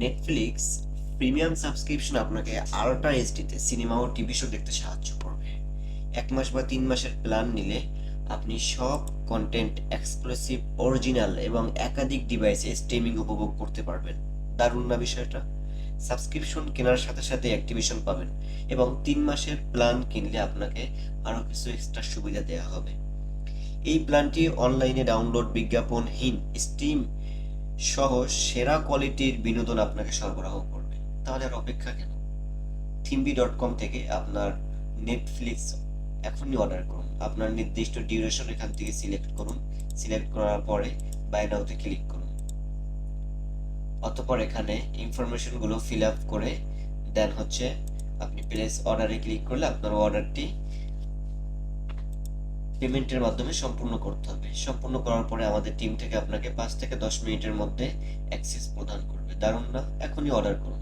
Netflix premium subscription আপনাকে ultra এইচডিতে cinema ও টিভি শো দেখতে সাহায্য করবে। এক মাস বা তিন মাসের প্ল্যান নিলে আপনি সব কন্টেন্ট এক্সক্লুসিভ অরিজিনাল এবং একাধিক ডিভাইসে স্ট্রিমিং উপভোগ করতে পারবেন। দারুণ না বিষয়টা? সাবস্ক্রিপশন কেনার সাথে সাথে অ্যাক্টিভেশন পাবেন এবং তিন মাসের প্ল্যান কিনলে আপনাকে আরও কিছু এক্সট্রা সুবিধা দেওয়া হবে। এই প্ল্যানটি অনলাইনে ডাউনলোড বিজ্ঞাপনহীন স্ট্রিম সহ সেরা কোয়ালিটির বিনোদন আপনাকে সরবরাহ করবে। তাহলে আর অপেক্ষা কেন? থিম্বি ডট কম থেকে আপনার নেটফ্লিক্স এখনই অর্ডার করুন। আপনার নির্দিষ্ট ডিউরেশন এখান থেকে সিলেক্ট করুন। সিলেক্ট করার পরে বাই ক্লিক করুন। অতপর এখানে ইনফরমেশনগুলো ফিল আপ করে দেন হচ্ছে আপনি প্লেস অর্ডারে ক্লিক করলে আপনার অর্ডারটি পেমেন্টের মাধ্যমে সম্পূর্ণ করতে হবে। সম্পূর্ণ করার পরে আমাদের টিম থেকে আপনাকে পাঁচ থেকে দশ মিনিটের মধ্যে অ্যাক্সেস প্রদান করবে। দারুণ না? এখনই অর্ডার করুন।